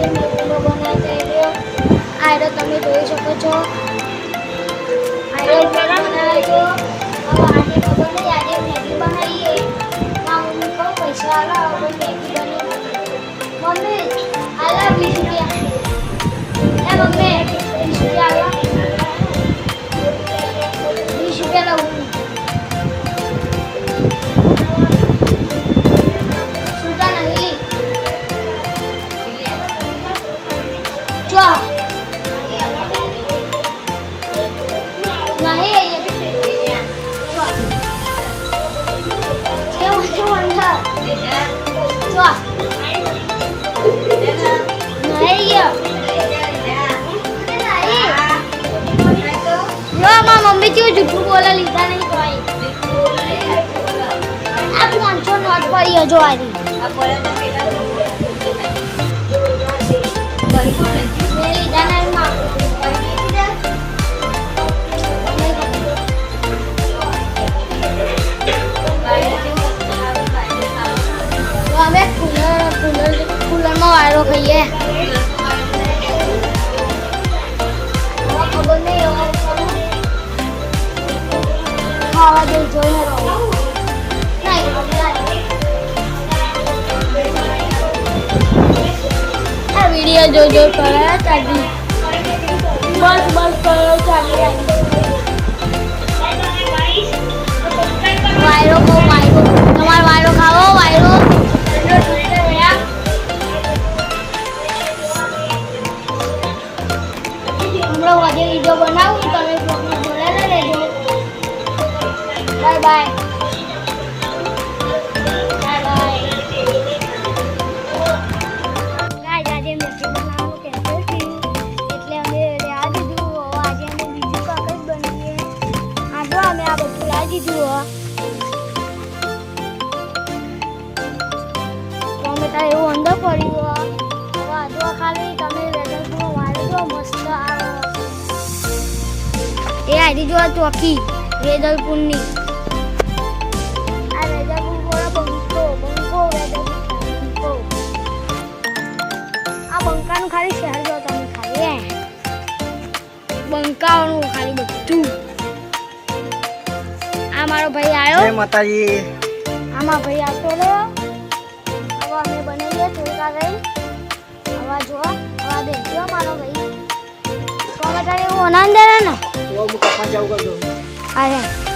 Special મેગીનો બનાવી રહ્યો આયરો તમે જોઈ શકો છો. આયરો છો હવે આજે ખબર નહીં આજે મમ્મી કહું, પૈસા રૂપિયા મમ્મી. નોટ પડી હજો આરી મેં લીધા નહીં માં તો અમે કુલર કુલર કુલરમાં વાયરો ખાઈએ હવે ખબર નહીં હવે કરું. ખાવા દે જોઈને રહો વીડિયો જો જો કરે ચાલી બસ બસ કરો ચાલી વાયરો બહુ વાયરો તમારે વાયરો ખાવો વાયરો તો અમે તારે એવું અંદર પડ્યું તમે વેધરપુર વાળી આવે એ આજી જો આ ચોકી વેદલપુરની માતાજી? આમાં ભાઈ આવતો રહ્યો હવે અમે બનાવીએ થોડીક આગળ આવા જો હવે જો મારો ભાઈ. તારે એવું આનંદ ને? તો હું કપા કરતો અરે હું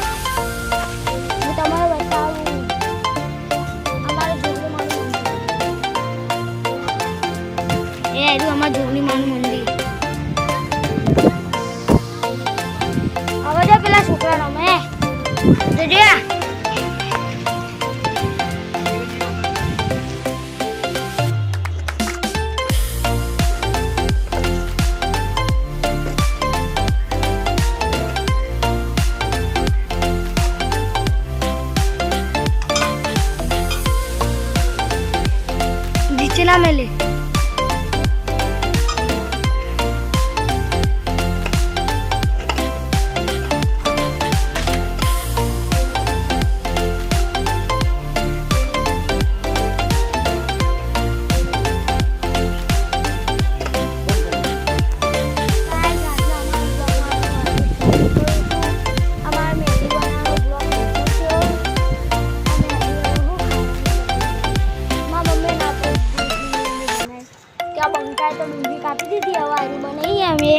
કાપી દીધી હવે બનાવી અમે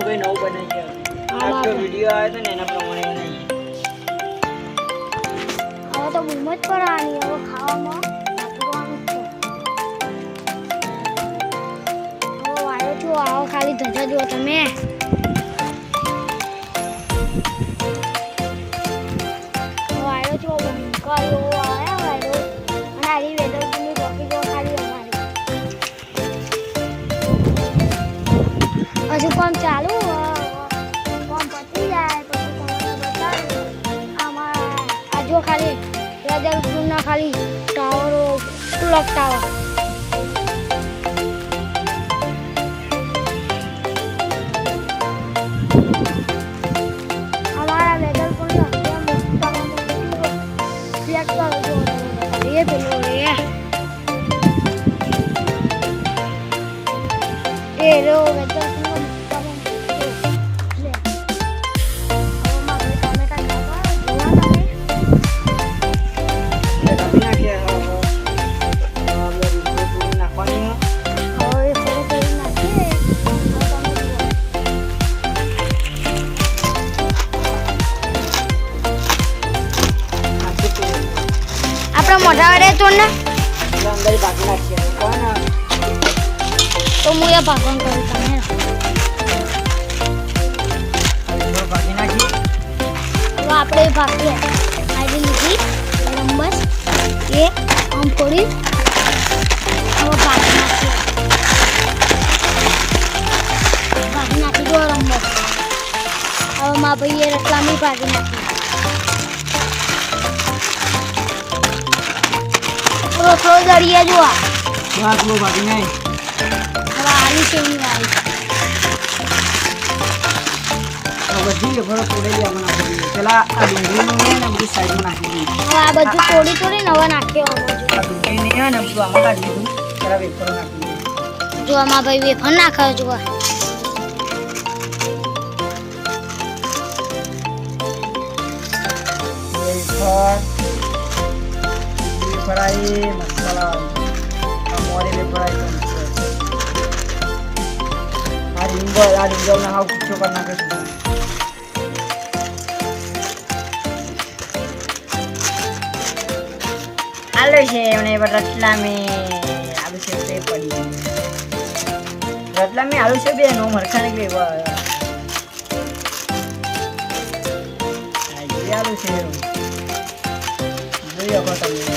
કઈ નવું બનાવી આમાં વીડિયો આવ્યો હતો ને એના પ્રમાણે બનાવી હવે તો બૂમ જ પડવાની હવે ખાવામાં આવો ખાલી ધજા જુઓ તમે. পম চালু পম પતી જાય પછી તમને બતાવું આમાં આ જો ખાલી રાજા રૂપના ખાલી ટાવરો clock tower Hello, ¿qué tal? આપણે મોઢા વાળે તો ને? તો હું એ ભાગણ કરું તમે. આપણે ભાગીએ. આવી લીધી, નંબર, એ, આમ ફોડી હવે ભાગી નાખીએ. ભાગી નાખી દો રંબસ હવે મા ભાઈએ રતલામી ભાગી નાખી. થોડો થોડો દરિયા જોવા બસ બહુ બાકી નહીં. હવે સેવની વાળી તો બધી ફરક તોડેલી આપણે નાખી પેલા આ ડુંગળીનું ને ને બધી સાઈડમાં નાખી દઈએ હવે આ બધું તોડી નાખીએ આમાં જો. આ ડુંગળી ને ને બધું આમાં કાઢી દીધું. પેલા વેફરો નાખી જો આમાં ભાઈ વેફર નાખાયો જો વેફર. વેફર આવી મસાલા આ મોરી વેફર આવી તો મસ્ત. આ રીંગણ આ રીંગણને હાવ કૂચો કરી નાખે છે આલુ છે એમને રતલામી આલુ છે તે પડી રતલામી આલુ છે બે નો મરખા નીકળી આલુ છે જોઈ શકો તમે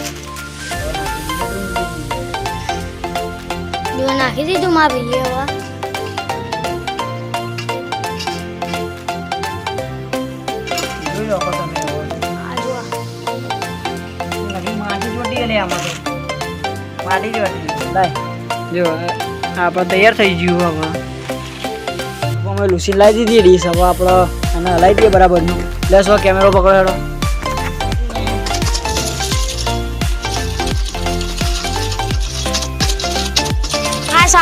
તો માટી ચોટી ભાઈએ જો આપણે તૈયાર થઈ ગયું હવે. અમે લૂસી લાવી દીધી ડીશ હવે આપણે અને હલાવી દઈએ બરાબરનું લેસ હવે કેમેરો પકડો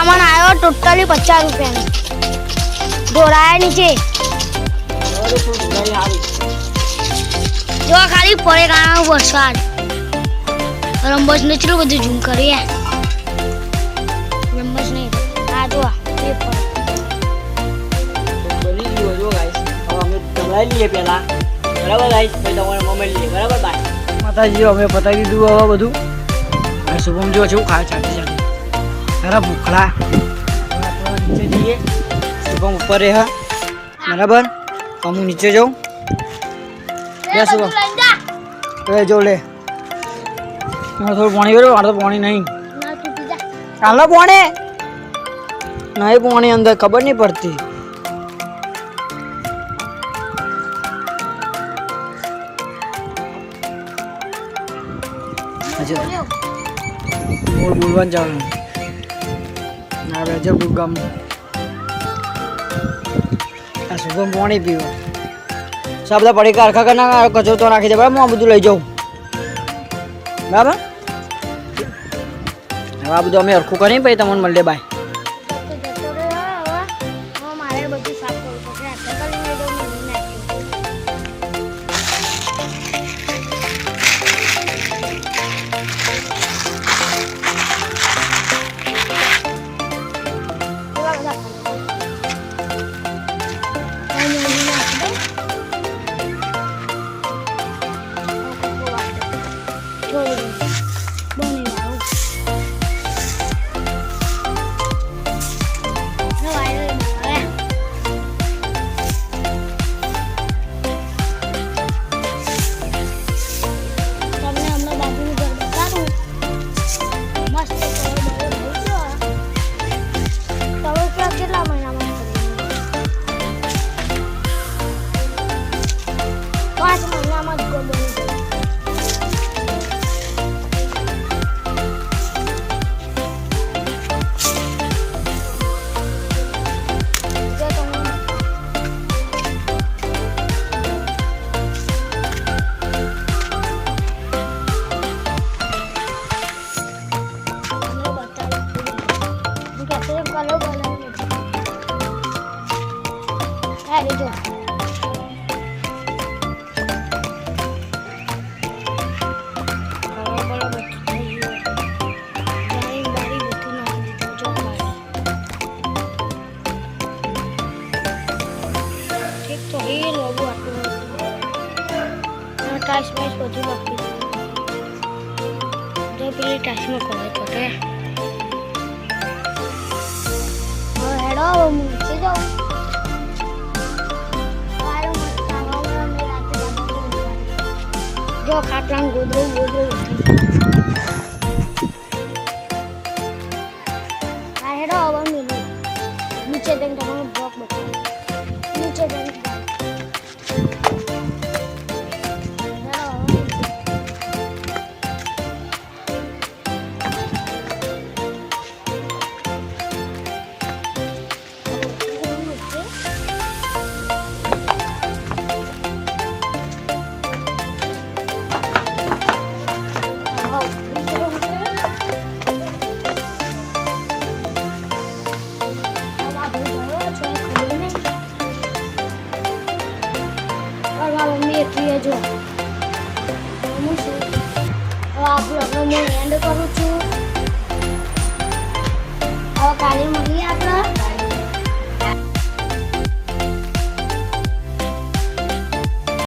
સામાન આવ્યો ટોટલી પચાસ રૂપિયાનો. ઢોળાયા નીચે. જો ખાલી પડે કારણે વરસાદ. રંબસ ને કેટલું બધું ઝૂમ કરીએ. રંબસ નહીં, આ જો પહેલા બરાબર ગાઈસ પછી મોબાઈલ લઈએ બરાબર બાય માતાજી, અમે પતાવી દીધું હવે બધું. શુભમ જો છે ખાય ચાલતી ચાલતી ભૂખલા. નીચે જઈએ શુભમ ઉપર રહે હા. બરાબર? હું નીચે જાઉં. લે શુભમ. એ જો. લે થોડું પાણી કર્યું મારે તો પાણી નહીં. ચાલો પોણે નહીં પોણી અંદર ખબર નહીં પડતી. બોલવાનું ચાલુ. ના રજબ ગામ. આ સુગમ પાણી પીવું. સા બધા પડી કારખા કરી નાખે કચરો તો નાખી દે, બરાબર? હું આ બધું લઈ જાઉં. બરાબર? હવે આ બધું અમે હરખું કરીને પછી તમને મળે બાય খাটলাম গোদরো গোদরো